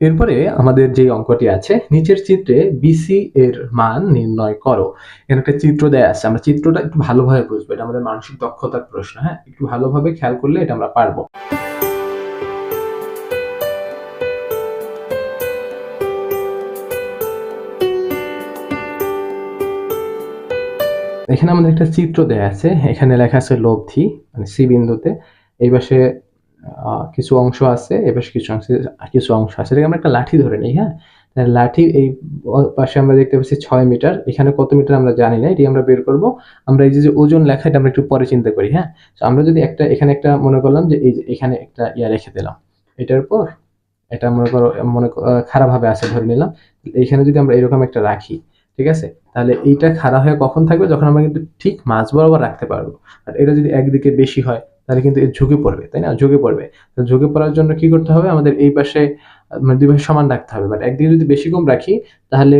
এরপরে আমাদের যে অঙ্কটি আছে, নিচের চিত্রে বিসি এর মান নির্ণয় করো। এখানে একটা চিত্র দেয়া আছে, আমরা চিত্রটা একটু ভালোভাবে বুঝব, এটা আমাদের মানসিক দক্ষতার প্রশ্ন হ্যাঁ? একটু ভালোভাবে খেয়াল করলে এটা আমরা পারব। এখানে আমাদের একটা চিত্র দেয়া আছে, এখানে লেখা আছে লব্ধি মানে সি বিন্দুতে। এই পাশে কিছু অংশ আছে, এ পাশে কিছু অংশ কিছু অংশ আছে। এটাকে আমরা একটা লাঠি ধরে নিই হ্যাঁ? লাঠি এই পাশে আমরা দেখতে পাচ্ছি ছয় মিটার। এখানে কত মিটার আমরা জানি না, এটি আমরা বের করব। আমরা এই যে ওজন লেখা, এটা আমরা একটু পরে চিন্তা করি হ্যাঁ? তো আমরা যদি একটা, এখানে একটা মনে করলাম যে, এই যে, এখানে একটা ইয়া রেখে দিলাম। এটার পর এটা মনে করো, মনে খারাপভাবে আছে, ধরে নিলাম। এইখানে যদি আমরা এরকম একটা রাখি, ঠিক আছে? তাহলে এইটা খারাপ হয়ে কখন থাকবে? যখন আমরা কিন্তু ঠিক মাঝ বরাবর রাখতে পারব। আর এটা যদি একদিকে বেশি হয় তাহলে কিন্তু এর ঝুঁকে পড়বে, তাই না? ঝুঁকে পড়বে। তো ঝুঁকে পড়ার জন্য কি করতে হবে? আমাদের এই পাশে মানে দুই সমান রাখতে হবে। বাট একদিকে যদি বেশি কম রাখি, তাহলে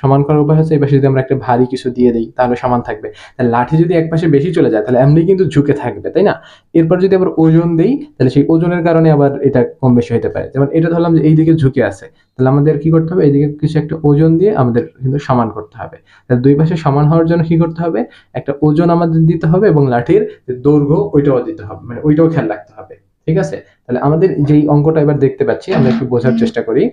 সমান করার উপায় হচ্ছে এই পাশে যদি আমরা একটা ভারী কিছু দিয়ে দিই, তাহলে সমান থাকবে। তাহলে লাঠি যদি এক পাশে বেশি চলে যায়, তাহলে এমনি কিন্তু ঝুঁকে থাকবে, তাই না? এরপর যদি আবার ওজন দেই, তাহলে সেই ওজনের কারণে আবার এটা কম বেশি হতে পারে। যেমন এটা ধরলাম যে এই দিকে ঝুঁকে আছে, তাহলে আমাদের কি করতে হবে? এইদিকে কিছু একটা ওজন দিয়ে আমাদের কিন্তু সমান করতে হবে। তাহলে দুই পাশে সমান হওয়ার জন্য কি করতে হবে? একটা ওজন আমাদের দিতে হবে এবং লাঠির দৈর্ঘ্য, ওইটাও দিতে হবে। মানে ওইটাও খেয়াল রাখতে হবে। ঠিক আছে? তাহলে আমাদের যেই অঙ্কটা এবার দেখতে পাচ্ছি, আমরা একটু বোঝার চেষ্টা করি।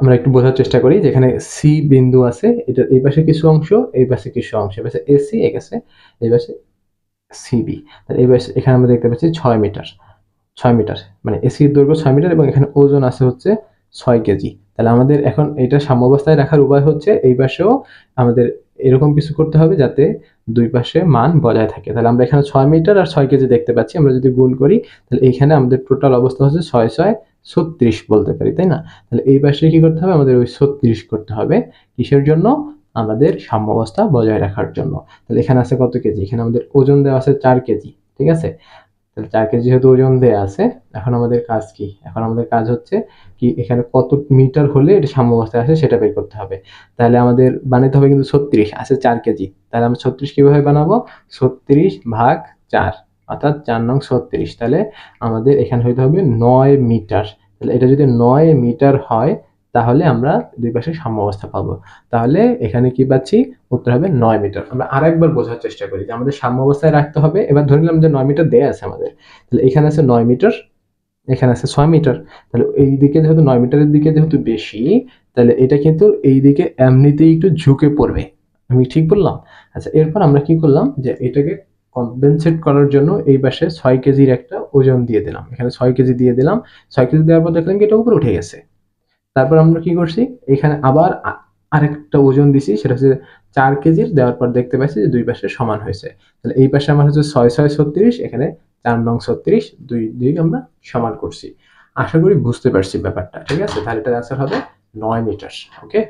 আমরা একটু বোঝার চেষ্টা করি, যেখানে সি বিন্দু আছে, এটা এই পাশে কিছু অংশ, এই পাশে কিছু অংশ। এসি এই পাশে এই পাশে সিবি তাহলে এই পাশে, এখানে আমরা দেখতে পাচ্ছি ছয় মিটার। ছয় মিটার মানে এসির দৈর্ঘ্য ছয় মিটার এবং এখানে ওজন আছে হচ্ছে ছয় কেজি। তাহলে আমাদের এখন এটা সাম্যাবস্থায় রাখার উপায় হচ্ছে, এই পাশেও আমাদের এরকম কিছু করতে হবে যাতে দুই পাশে মান বজায় থাকে। তাহলে আমরা এখানে ছয় মিটার আর ছয় কেজি দেখতে পাচ্ছি। আমরা যদি গুণ করি, তাহলে এখানে আমাদের টোটাল অবস্থা হচ্ছে ছয় ছয় ছত্রিশ বলতে পারি, তাই না? তাহলে এই পাশে কি করতে হবে? আমাদের ওই ছত্রিশ করতে হবে। কিসের জন্য? আমাদের সাম্য সাম্যাবস্থা বজায় রাখার জন্য। তাহলে এখানে আছে কত কেজি? এখানে আমাদের ওজন দেওয়া আছে চার কেজি, ঠিক আছে? তাহলে চার কেজি যেহেতু ওজন দেওয়া আছে, এখন আমাদের কাজ কি? এখন আমাদের কাজ হচ্ছে কি, এখানে কত মিটার হলে এটা সাম্যাবস্থায় আসে সেটা বের করতে হবে। তাহলে আমাদের বানাতে হবে কিন্তু ছত্রিশ, আছে চার কেজি। তাহলে আমরা ছত্রিশ কীভাবে বানাবো? ছত্রিশ ভাগ চার, অর্থাৎ চার নং ছত্রিশ। তাহলে আমাদের এখানে হইতে হবে নয় মিটার। তাহলে এটা যদি নয় মিটার হয় তাহলে আমরা দুই পাশে সাম্যাবস্থা পাবো। তাহলে এখানে কি পাচ্ছি? উত্তর হবে নয় মিটার। আমরা আরেকবার বোঝার চেষ্টা করি যে আমাদের সাম্যাবস্থায় রাখতে হবে। এবার ধরে নিলাম যে নয় মিটার দেয়া আছে আমাদের। তাহলে এখানে আছে নয় মিটার, এখানে আছে ছয় মিটার। তাহলে এই দিকে যেহেতু নয় মিটারের দিকে যেহেতু বেশি, তাহলে এটা কিন্তু এই দিকে এমনিতেই একটু ঝুঁকে পড়বে। আমি ঠিক বললাম? আচ্ছা এরপর আমরা কি করলাম? যে এটাকে কম্পেনসেট করার জন্য এই পাশে ছয় কেজির একটা ওজন দিয়ে দিলাম। এখানে ছয় কেজি দিয়ে দিলাম। ছয় কেজি দেওয়ার পর দেখলাম কি এটা উপরে উঠে গেছে। তারপর আমরা কি করছি? এখানে আবার আরেকটা ওজন দিছি, সেটা হচ্ছে চার কেজির দেওয়ার পর দেখতে পাচ্ছি যে দুই পাশে সমান হয়েছে। তাহলে এই পাশে আমার হচ্ছে ছয় ছয়, ছত্রিশ, এখানে চার নং ছত্রিশ, দুই দুই আমরা সমান করছি। আশা করি বুঝতে পারছি ব্যাপারটা, ঠিক আছে? তাহলে এটার আনসার হবে নয় মিটার ওকে